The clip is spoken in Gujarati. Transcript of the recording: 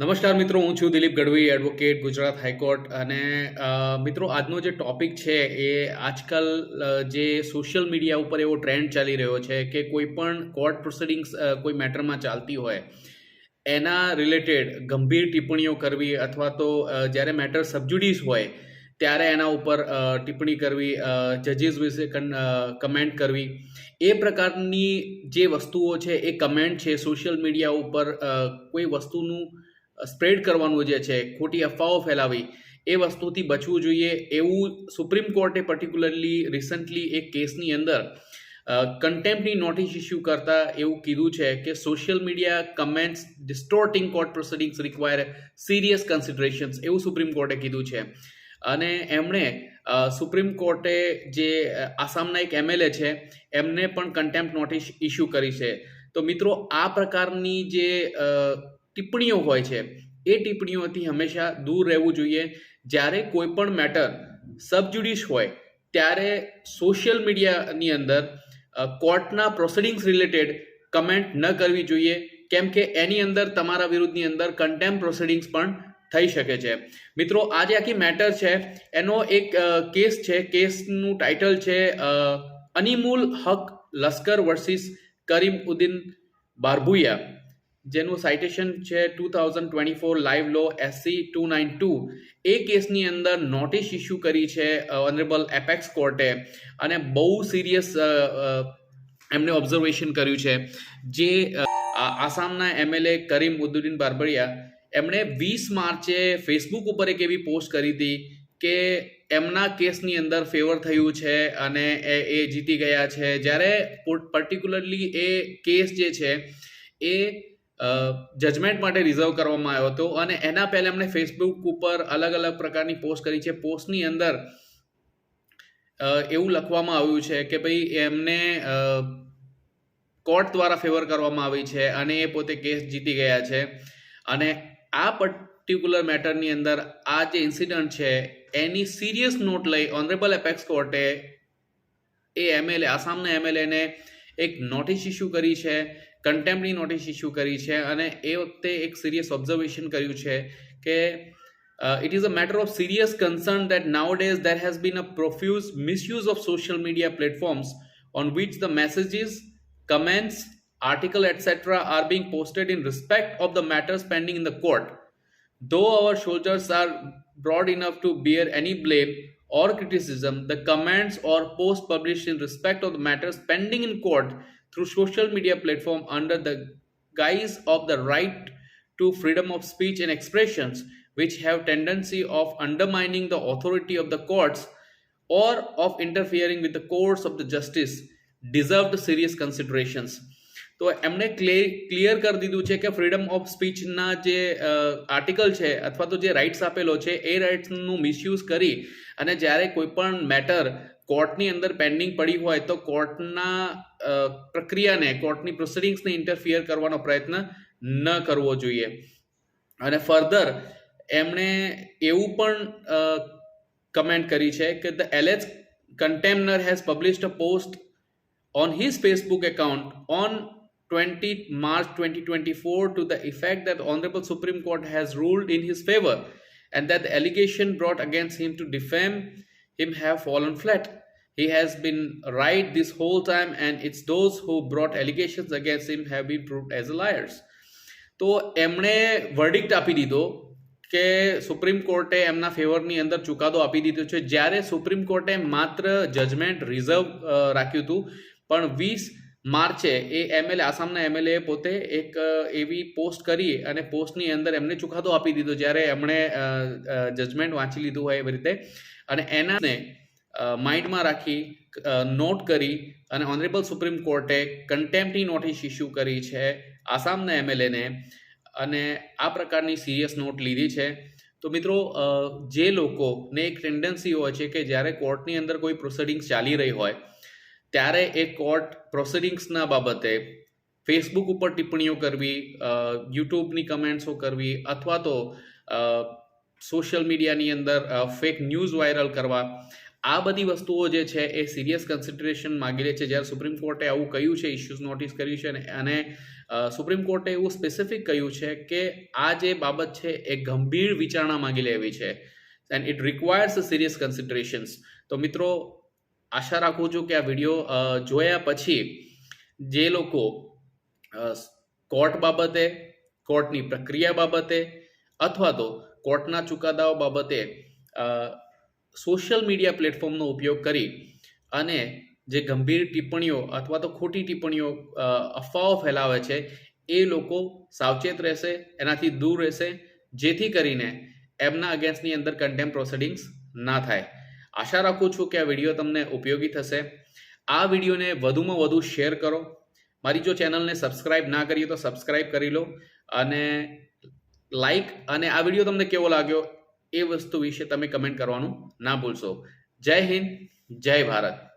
નમસ્કાર મિત્રો, હું છું Dilip Gadhvi advocate Gujarat high court. અને મિત્રો, આજનો જે ટોપિક છે એ આજકાલ જે સોશિયલ મીડિયા ઉપર એવો ટ્રેન્ડ ચાલી રહ્યો છે કે કોઈ પણ કોર્ટ પ્રોસિડિંગ્સ કોઈ મેટરમાં ચાલતી હોય, એના રિલેટેડ ગંભીર ટિપ્પણીઓ કરવી અથવા તો જ્યારે મેટર સબજુડિસ હોય, ત્યારે એના ઉપર ટિપ્પણી કરવી જજીસ વિશે કમેન્ટ કરવી. એ પ્રકારની જે વસ્તુઓ છે, એ કમેન્ટ છે સોશિયલ મીડિયા ઉપર કોઈ વસ્તુનું સ્પ્રેડ કરવાનું જે છે, ખોટી અફવાઓ ફેલાવી, એ વસ્તુથી બચવું જોઈએ. એવું સુપ્રીમ કોર્ટે પર્ટિક્યુલરલી રિસન્ટલી એક કેસની અંદર કન્ટેમ્પની નોટિસ ઇસ્યુ કરતા એવું કીધું છે કે social media comments distorting court proceedings require serious considerations એવું સુપ્રીમ કોર્ટે કીધું છે. અને એમણે સુપ્રીમ કોર્ટે જે આસામના એક એમએલએ છે, એમને પણ કન્ટેમ્પ નોટિસ ઇસ્યુ કરી છે. તો મિત્રો, આ પ્રકારની જે ટિપ્પણીઓ હોય છે. એ ટિપ્પણીઓથી હંમેશા દૂર રહેવું જોઈએ. જ્યારે કોઈ પણ મેટર સબજ્યુડિશ હોય, ત્યારે સોશિયલ મીડિયાની અંદર કોર્ટના પ્રોસિડિંગ્સ રિલેટેડ કમેન્ટ ન કરવી જોઈએ. કેમ કે એની અંદર તમારા વિરુદ્ધની અંદર કન્ટેમ્પ પ્રોસિડિંગ્સ પણ થઈ શકે છે. મિત્રો આ જે આખી મેટર છે. એનો એક કેસ છે. કેસનું ટાઇટલ છે અનિમુલ હક લશ્કર વર્સિસ કરીમ ઉદ્દીન બારભુયા જેનું સાઇટેશન છે two thousand twenty four live law SC two nine two એ કેસની અંદર નોટિસ ઇસ્યુ કરી છે ઓનરેબલ એપેક્સ કોર્ટે અને બહુ સિરિયસ એમને ઓબ્ઝર્વેશન કર્યું છે. જે આસામના એમએલએ કરીમ ઉદ્દુદ્દીન બારબરિયા એમણે વીસ માર્ચે ફેસબુક ઉપર એક એવી પોસ્ટ કરી હતી કે એમના કેસની અંદર ફેવર થયું છે અને એ જીતી ગયા છે. જ્યારે પર્ટિક્યુલરલી એ કેસ જે છે, એ જજમેન્ટ માટે રિઝર્વ કરવામાં આવ્યો હતો અને એના પહેલાં એમણે ફેસબુક ઉપર અલગ અલગ પ્રકારની પોસ્ટ કરી છે. પોસ્ટની અંદર એવું લખવામાં આવ્યું છે કે ભાઈ એમને કોર્ટ દ્વારા ફેવર કરવામાં આવી છે અને એ પોતે કેસ જીતી ગયા છે. અને આ પર્ટિક્યુલર મેટરની અંદર આ જે ઇન્સિડન્ટ છે, એની સિરિયસ નોટ લઈ ઓનરેબલ એપેક્સ કોર્ટે એ એમએલએ આસામના એમએલએને એક નોટિસ ઇસ્યુ કરી છે કન્ટેમ્પની નોટિસ ઇસ્યુ કરી છે અને એ વખતે એક સિરિયસ ઓબ્ઝર્વેશન કર્યું છે કે it is a matter of serious concern that nowadays there has been a profuse misuse of social media platforms on which the messages, comments, article etc. are being posted in respect of the matters pending in the court. Though our soldiers are broad enough to bear any blame or criticism, the comments or posts published in respect of the matters pending in court through social media platform under the guise of the right to freedom of speech and expressions which have tendency of undermining the authority of the courts or of interfering with the course of the justice deserved serious considerations તો એમણે ક્લિયર કરી દીધું છે કે ફ્રીડમ ઓફ સ્પીચના જે આર્ટિકલ છે અથવા તો જે રાઇટ્સ આપેલો છે એ રાઇટ્સનું મિસયુઝ કરી અને જ્યારે કોઈ પણ મેટર કોર્ટની અંદર પેન્ડિંગ પડી હોય તો કોર્ટના પ્રક્રિયાને કોર્ટની પ્રોસિડિંગ્સને ઇન્ટરફિયર કરવાનો પ્રયત્ન ન કરવો જોઈએ અને ફર્ધર એમણે એવું પણ કમેન્ટ કરી છે કે the alleged contemnor has published a post on his Facebook account on 20 March 2024 to the effect that the Honorable Supreme Court has ruled in his favor and that the allegation brought against him to defame him have fallen flat. He has been right this whole time, and it's those who brought allegations against him have been proved as liars. તો એમણે વર્ડિક્ટ આપી દીધો કે સુપ્રીમ કોર્ટે એમના ફેવરની અંદર ચુકાદો આપી દીધો છે જ્યારે સુપ્રીમ કોર્ટે માત્ર જજમેન્ટ રિઝર્વ રાખ્યું હતું, પણ વીસ માર્ચે એ એમએલએ આસામના એમએલએ પોતે એક એવી પોસ્ટ કરી અને પોસ્ટની અંદર એમને ચુકાદો આપી દીધો જ્યારે એમણે જજમેન્ટ વાંચી લીધું હોય એવી રીતે અને એનાને માઇન્ડમાં રાખી નોટ કરી અને ઓનરેબલ સુપ્રીમ કોર્ટે કન્ટેમ્પની નોટિસ ઇસ્યુ કરી છે આસામના એમએલએને અને આ પ્રકારની સિરિયસ નોટ લીધી છે. તો મિત્રો જે લોકોને એક ટેન્ડન્સી હોય છે કે જ્યારે કોર્ટની અંદર કોઈ પ્રોસિડિંગ્સ ચાલી રહી હોય, ત્યારે એ કોર્ટ પ્રોસિડિંગ્સના બાબતે ફેસબુક ઉપર ટિપ્પણીઓ કરવી યુટ્યુબની કમેન્ટ્સો કરવી અથવા તો સોશિયલ મીડિયાની અંદર ફેક ન્યૂઝ વાયરલ કરવા, આ બધી વસ્તુઓ જે છે એ સિરિયસ કન્સિડરેશન માગી લે છે. જ્યારે સુપ્રીમ કોર્ટે આવું કહ્યું છે ઇસ્યુઝ નોટિસ કર્યું છે અને સુપ્રીમ કોર્ટે એવું સ્પેસિફિક કહ્યું છે કે આ જે બાબત છે એ ગંભીર વિચારણા માગી લેવી છે. And it requires serious considerations તો મિત્રો, આશા રાખું છું કે આ વીડિયો જોયા પછી જે લોકો કોર્ટ બાબતે કોર્ટની પ્રક્રિયા બાબતે અથવા તો કોર્ટના ચુકાદાઓ બાબતે સોશિયલ મીડિયા પ્લેટફોર્મનો ઉપયોગ કરી અને જે ગંભીર ટિપ્પણીઓ અથવા તો ખોટી ટિપ્પણીઓ અફવાઓ ફેલાવે છે, એ લોકો સાવચેત રહેશે, એનાથી દૂર રહેશે, જેથી કરીને એમના અગેન્સ્ટની અંદર કન્ટેમ પ્રોસિડિંગ્સ ના થાય. આશા રાખું છું કે આ વીડિયો તમને ઉપયોગી થશે. આ વિડીયોને વધુમાં વધુ શેર કરો. મારી જો ચેનલને સબસ્ક્રાઇબ ના કરી તો સબસ્ક્રાઇબ કરી લો અને લાઈક અને આ વીડિયો તમને કેવો લાગ્યો એ વસ્તુ વિશે તમે કમેન્ટ કરવાનું ના ભૂલશો. જય હિન્દ, જય ભારત.